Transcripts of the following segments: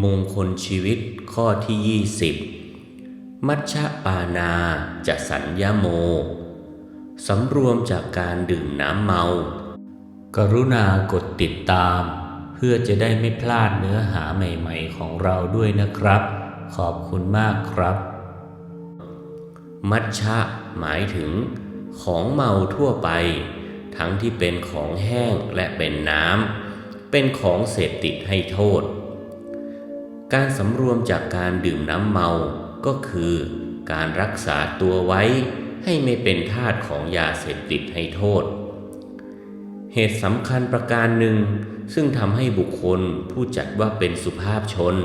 มงคลชีวิตข้อที่ 20 มัชฌปานาจะสัญญาโม สำรวมจากการดื่มน้ำเมา กรุณากดติดตาม เพื่อจะได้ไม่พลาดเนื้อหาใหม่ๆของเราด้วยนะครับ ขอบคุณมากครับ มัชชะหมายถึง ของเมาทั่วไป ทั้งที่เป็นของแห้งและเป็นน้ำ เป็นของเสพติดให้โทษ การสำรวมจากการดื่มน้ำเมาก็คือ การรักษาตัวไว้ให้ไม่เป็นทาสของยาเสพติดให้โทษ เหตุสำคัญประการหนึ่ง ซึ่งทำให้บุคคลผู้จัดว่าเป็นสุภาพชน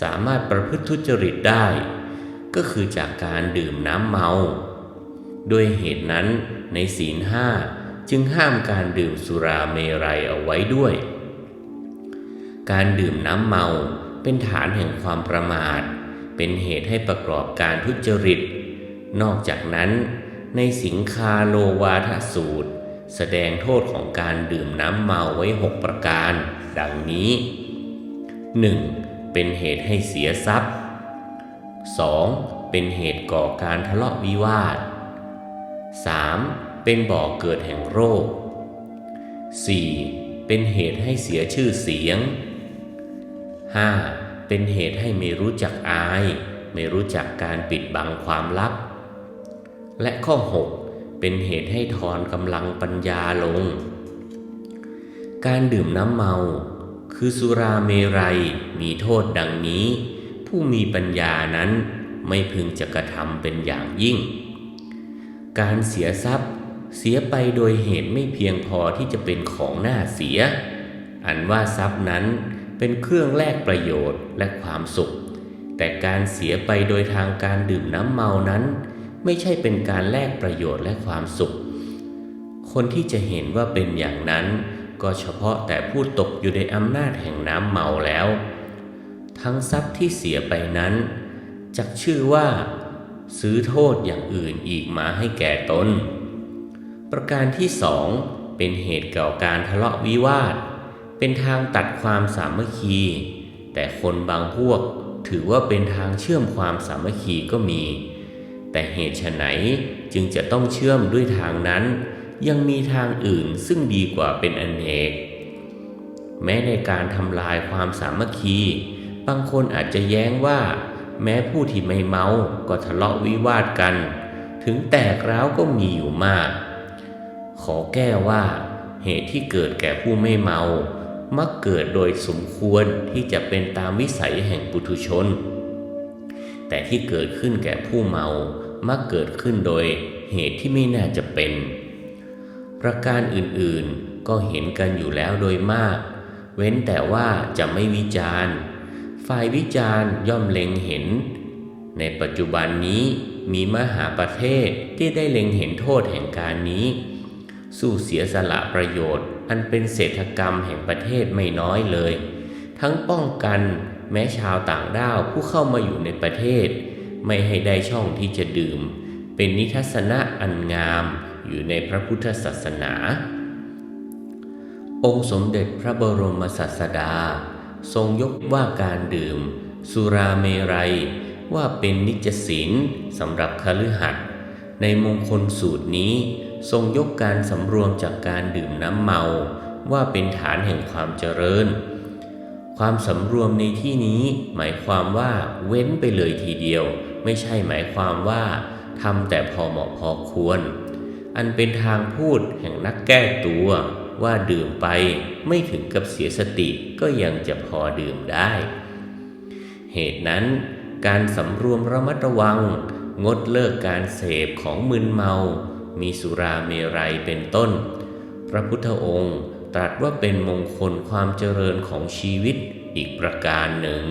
สามารถประพฤติทุจริตได้ ก็คือจากการดื่มน้ำเมา โดยเหตุนั้นในศีลห้าจึงห้ามการดื่มสุราเมรัยเอาไว้ด้วย การดื่มน้ำเมา เป็นฐานแห่งความประมาท เป็นเหตุให้ประกอบการทุจริต นอกจากนั้น ในสิงคาโลวาทสูตร แสดงโทษของการดื่มน้ำเมาไว้หกประการ ดังนี้ 1. เป็นเหตุให้เสียทรัพย์ 2. เป็นเหตุก่อการทะเลาะวิวาท 3. เป็นบ่อเกิดแห่งโรค 4. เป็นเหตุให้เสียชื่อเสียง 5. เป็นเหตุให้ไม่รู้จักอาย ไม่รู้จักการปิดบังความลับ และข้อ 6 เป็นเหตุให้ทอนกำลังปัญญาลง การดื่มน้ำเมา คือสุราเมรัยมีโทษดังนี้ ผู้มีปัญญานั้นไม่พึงจะกระทำเป็นอย่างยิ่ง การเสียทรัพย์ เสียไปโดยเหตุไม่เพียงพอที่จะเป็นของหน่าเสีย อันว่าทรัพย์นั้น เป็นเครื่องแลกประโยชน์และความสุข แต่การเสียไปโดยทางการดื่มน้ำเมานั้น ไม่ใช่เป็นการแลกประโยชน์และความสุข คนที่จะเห็นว่าเป็นอย่างนั้น ก็เฉพาะแต่ผู้ตกอยู่ในอำนาจแห่งน้ำเมาแล้ว ทั้งทรัพย์ที่เสียไปนั้นจักชื่อว่า ซื้อโทษอย่างอื่นอีกมาให้แก่ตนประการที่สองเป็นเหตุเก่อการทะเลาะวิวาท เป็นทางตัดความสามัคคี แต่คนบางพวกถือว่าเป็นทางเชื่อมความสามัคคีก็มี แต่เหตุไฉนจึงจะต้องเชื่อมด้วยทางนั้น ยังมีทางอื่นซึ่งดีกว่าเป็นอนเนกแม้ในการทำลายความสามัคคี บางคนอาจจะแย้งว่า แม้ผู้ที่ไม่เมาก็ทะเลาะวิวาทกัน ถึงแตกร้าวก็มีอยู่มาก ขอแก้ว่า เหตุที่เกิดแก่ผู้ไม่เมา มักเกิดโดยสมควรที่จะเป็นตามวิสัยแห่งปุถุชน แต่ที่เกิดขึ้นแก่ผู้เมา มักเกิดขึ้นโดยเหตุที่ไม่น่าจะเป็น ประการอื่นๆก็เห็นกันอยู่แล้วโดยมาก เว้นแต่ว่าจะไม่วิจารณ์ฝ่ายวิจารณ์ย่อมเล็งเห็น ในปัจจุบันนี้มีมหาประเทศที่ได้เล็งเห็นโทษแห่งการนี้ สู้เสียสละประโยชน์ อันเป็นเศรษฐกรรมแห่งประเทศไม่น้อยเลย ทั้งป้องกันแม้ชาวต่างด้าวผู้เข้ามาอยู่ในประเทศ ไม่ให้ได้ช่องที่จะดื่ม เป็นนิทัศนะอันงามอยู่ในพระพุทธศาสนา องค์สมเด็จพระบรมศาสดา ทรงยกว่าการดื่ม สุราเมรัย ว่าเป็นนิจศีลสำหรับคฤหัสถ์ในมงคลสูตรนี้ ทรงยกการสำรวมจากการดื่มน้ำเมาว่าเป็นฐานแห่งความเจริญ ความสำรวมในที่นี้หมายความว่าเว้นไปเลยทีเดียว ไม่ใช่หมายความว่าทำแต่พอเหมาะพอควร อันเป็นทางพูดแห่งนักแก้ตัวว่าดื่มไปไม่ถึงกับเสียสติก็ยังจะพอดื่มได้ เหตุนั้นการสำรวมระมัดระวัง งดเลิกการเสพของมึนเมา มีสุราเมรัยเป็นต้น พระพุทธองค์ตรัสว่าเป็นมงคลความเจริญของชีวิตอีกประการหนึ่ง